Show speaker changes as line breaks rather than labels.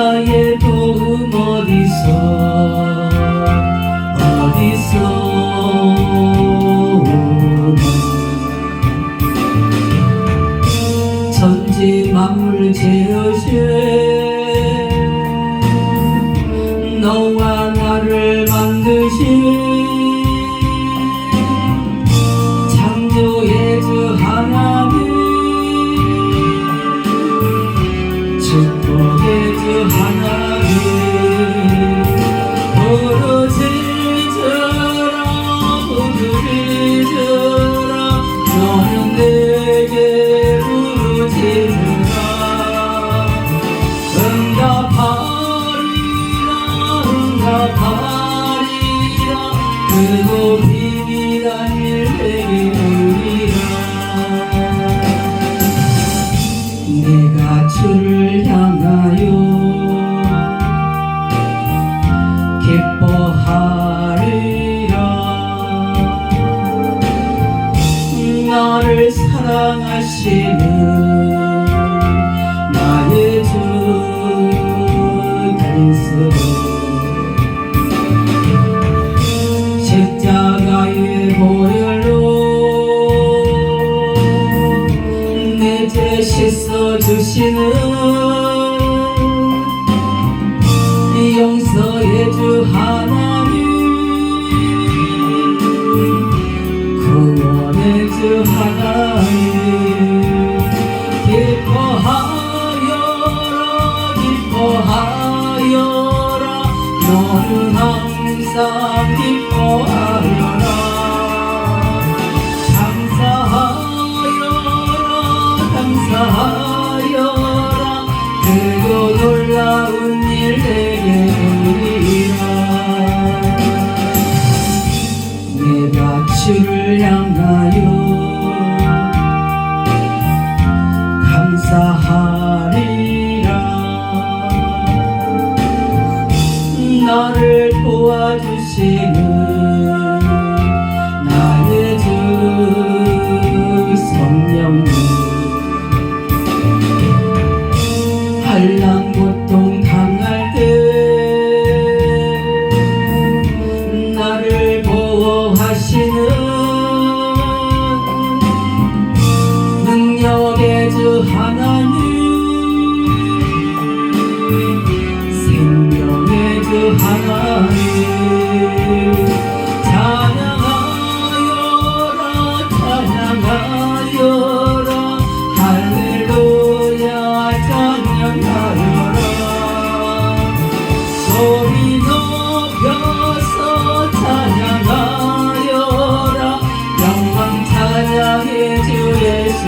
나의 도움 어디서 어디서 오나. 천지 만물을 채우실 사랑하시는 나의 주 그리스도 십자가의 보혈로 내죄 씻어 주시는 용서의 주 하나님 구원의 주 하나님 너는 항상 기뻐하여라. 감사하여라 감사하여라. 그도 놀라운 일 내게 보이라. 내가 주를 향하여 나의 주 성령님. 환난 고통 당할 때 나를 보호하시는 능력의 주 하나님 생명의 주 하나님 찬양하여라. 영광 찬양해 주 예수